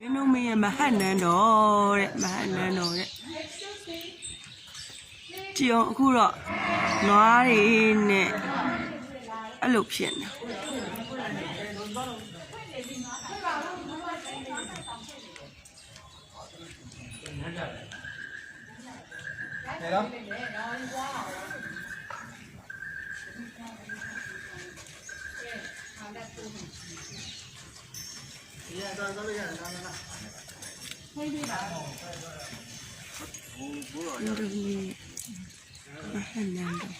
မင်းတို့မင်းရဲ့မဟတ်နန်းတော်တဲ့မဟတ်နန်းတော်တဲ့ကြည်အောင်အခုတော့နွားတွေနဲ့အဲ့လိုဖြစ်နေနေတော့ဒီကတော့တော့ရတယ်နား နားမင်းတို့မင်းမဟတ်နန်းတော်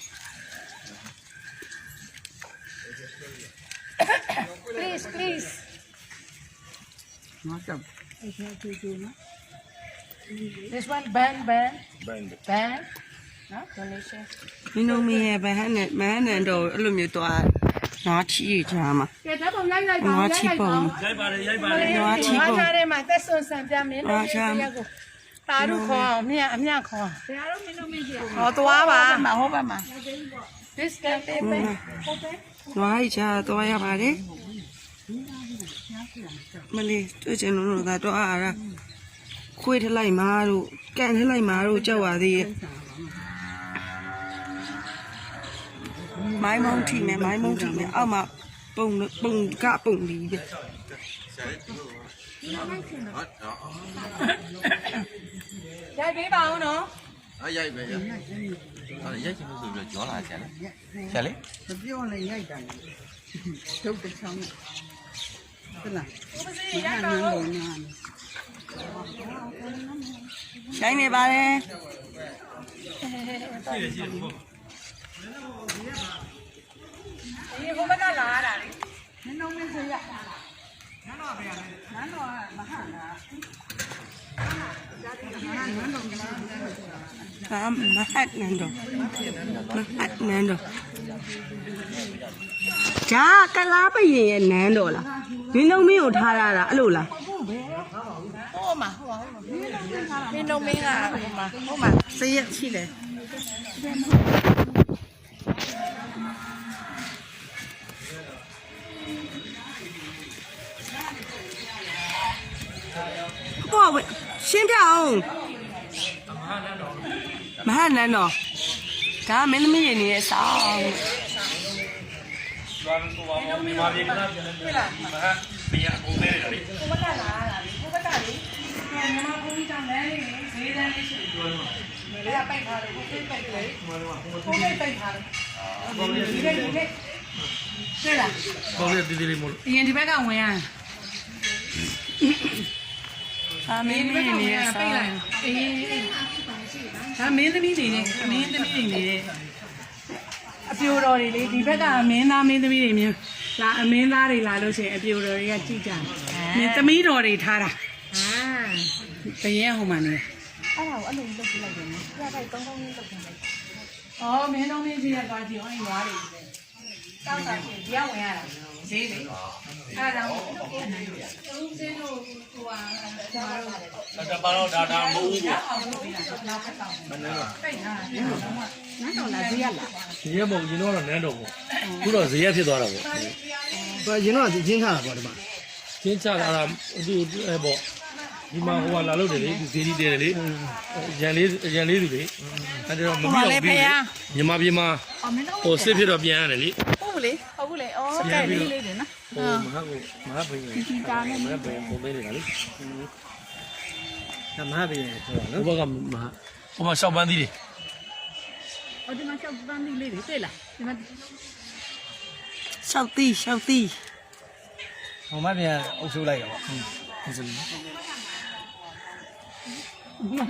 Please, please. ငါကြောက် This one, ban, ban. Ban. Ban. No, donation. မင်းတို့မင်းရဲ့မဟတ်နန်းမဟတ် နန်းတော်အဲ့လိုမျိုးတော့နွားချီကြမှာကဲဓာတ်ပုံလိုက်လိုက်ပါနွားချီပုံရိုက်ပါတယ်ရိုက်ပါတယ်နွားချီပုံငါထားထဲမှာသက်စွန်ဆန်ပြမင်းနွားတို့ချမ်းရဲ့ကိုတာတို့ခေါ်အောင်မြတ်အမြတ်ခေါ်ဟောသွားပါမှာဟုတ်ပါမှာ This can be နွားကြီးချာတော့ရပါတယ်မလေးတွေ့ချင်လို့လို့သာတော့အားရခွေးထလိုက်မာတို့ကန်ထလိုက်မာတို့ကြောက်ပါသေးရဲ့ မိုင်းမုံထီနဲ့မိုင်းမုံထီနဲ့အောက်မှာပုံပုံကပုံလီပဲရိုက်ပေးပါဦးနော်အားရိုက်ပဲရိုက်ဟာရိုက်ချင်လို့ဆိုပြီးတော့ကြောလာချင်လေချင်လေမပြောနဲ့ရိုက်တာတုတ်တစ်ချောင်းဟုတ်လားဦးပစီရိုက်ပါဦးနားနိုင်နေပါတယ် ဒီဟိုဘက်ကလာရတာလေမင်းတို့မင်းဆိုရနန်းတော်ဗျာနန်းတော်မဟာလားဒါမဟတ်နန်းတော်မဟတ်နန်းတော်ဂျာကလားပရင်ရဲ့နန်းတော်လားမင်းတို့မင်းကိုထားရတာအဲ့လိုလားဟိုမှာဟိုမှာမင်းတို့မင်းကဟိုမှာဟိုမှာစရက်ရှိတယ် ဘောဝရှင်းပြအောင်မဟာနန်းတော်ဒါမင်းသမီးရနေတဲ့ဆောင်းဘာလို့ဆိုပါမမိမာပြေကနာပြန်နေပြီလားမဟာပြန်အကုန်သေးတယ်လေဟိုဘက်ကလာရတာလေဟိုဘက်ကလေမြန်မာဘုန်းကြီးတောင်လမ်းလေးလေဈေးတန်းလေးရှိတယ်လေကပိတ်ထားတယ်ဟိုပိတ်ပိတ်လေဟိုပိတ်ပိတ်ထားတယ်ဒီလေဒီလေတွေ့လားဘောလေးတီးတီးလေးမို့အရင်ဒီဘက်ကဝင်ရ အာမင်းသမီးရနေတဲ့ဆောင်းအေးဒါမင်းသမီးတွေနဲ့မင်းသမီးတွေနေတဲ့အပြိုတော်တွေလေဒီဘက်ကမင်းသားမင်းသမီးတွေမျိုးလာအမင်းသားတွေလာလို့ရှိရင်အပြိုတော်တွေကကြည့်ကြတယ်မင်းသမီးတော်တွေထားတာအာဘယ်ရဲ့ဟိုမှာနေอ๋อမင်းတို့မင်းကြီးရသွားကြည့်အောင်ရွာတွေပဲတောက်တာချင်းဒီကဝင်ရတာဈေးလေအဲ့ဒါတော့သူ့နိုင်တယ်သူစင်းတို့ဟိုဟာဒါ တော့ဒါပါတော့ဒါဒါမဟုတ်ဘူးကွာအောင်လို့ပြီးတာနောက်ဖက်တော့မနေတော့ပိတ်ထားတယ်တော့မှနန်းတော်လာဈေးရလားဇေယျမဟုတ်ရင်တော့နန်းတော်ပေါ့ခုတော့ဇေယျဖြစ်သွားတာပေါ့ဘာရင်တော့ဒီချင်းခါတာပေါ့ဒီမှာကျင်းချလာတာသူအဲပေါ့ဒီမှာဟိုကလာလို့တယ်လေဇေဒီတယ်လေရန်လေးရန်လေးသူလေအဲ့ဒါတော့မပြောင်းပြီးမြန်မာပြည်မှာဟိုစစ်ဖြစ်တော့ပြန်ရတယ်လေဟုတ်လေဟုတ်ဘူးလေဩကဲလေးလေးတယ်နော်ဟိုမဟာကိုမဟာဘိန်းကြီးတာနဲ့မဟာဘိန်းပုံပေးနေတာလေဓ မ္မဘီရဲ့ဆိုတော့ဟိုဘက်ကမဟာဟိုမှာရှောက်ပန်းသီးတွေအော်ဒီမှာချက်ပန်းလေးလေးတွေတွေ့လားဒီမှာရှောက်သီးရှောက်သီးဟိုမှပြန်အုပ်စိုးလိုက်တော့ဟုတ်ဟုတ်စလို့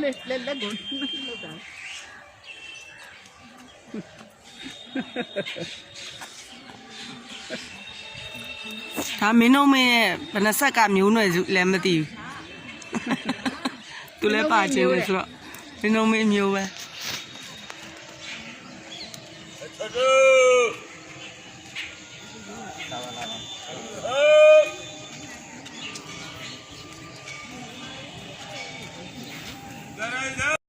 လက်လက်လက်ကိုလောက်တာဒါမင်းတို့မင်းရဲ့ဘယ်နှဆက်ကမျိုးနွယ်စုလည်းမသိဘူး သူလည်းပါချင်းပဲဆိုတော့မင်းတို့မင်းမျိုးပဲအ